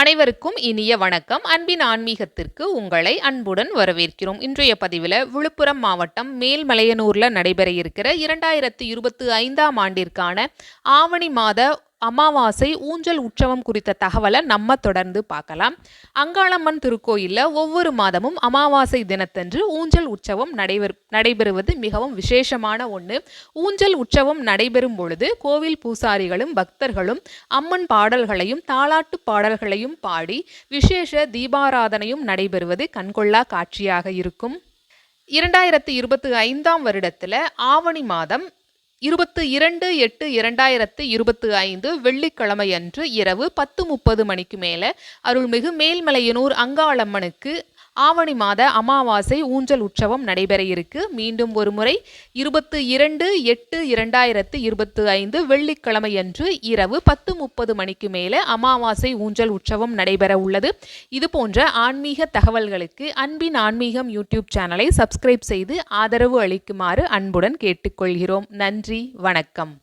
அனைவருக்கும் இனிய வணக்கம். அன்பின் ஆன்மீகத்திற்கு உங்களை அன்புடன் வரவேற்கிறோம். இன்றைய பதிவில் விழுப்புரம் மாவட்டம் மேல்மலையனூரில் நடைபெற இருக்கிற இரண்டாயிரத்தி இருபத்தி ஐந்தாம் ஆண்டிற்கான ஆவணி மாத அமாவாசை ஊஞ்சல் உற்சவம் குறித்த தகவலை நம்ம தொடர்ந்து பார்க்கலாம். அங்காளம்மன் திருக்கோயிலில் ஒவ்வொரு மாதமும் அமாவாசை தினத்தன்று ஊஞ்சல் உற்சவம் நடைபெறு நடைபெறுவது மிகவும் விசேஷமான ஒன்று ஊஞ்சல் உற்சவம் நடைபெறும் பொழுது கோவில் பூசாரிகளும் பக்தர்களும் அம்மன் பாடல்களையும் தாளாட்டு பாடல்களையும் பாடி விசேஷ தீபாராதனையும் நடைபெறுவது கண்கொள்ளா காட்சியாக இருக்கும். இரண்டாயிரத்தி இருபத்தி ஐந்தாம் வருடத்தில் ஆவணி மாதம் இருபத்து இரண்டு எட்டு இரண்டாயிரத்து இருபத்து ஐந்து வெள்ளிக்கிழமையன்று இரவு பத்து முப்பது மணிக்கு மேலே அருள்மிகு மேல்மலையனூர் அங்காளம்மனுக்கு ஆவணி மாத அமாவாசை ஊஞ்சல் உற்சவம் நடைபெற இருக்கு. மீண்டும் ஒரு முறை இருபத்து இரண்டு எட்டு இரண்டாயிரத்து இருபத்து ஐந்து வெள்ளிக்கிழமையன்று இரவு பத்து முப்பது மணிக்கு மேலே அமாவாசை ஊஞ்சல் உற்சவம் நடைபெற உள்ளது. இது போன்ற ஆன்மீக தகவல்களுக்கு அன்பின் ஆன்மீகம் யூடியூப் சேனலை சப்ஸ்கிரைப் செய்து ஆதரவு அளிக்குமாறு அன்புடன் கேட்டுக்கொள்கிறோம். நன்றி வணக்கம்.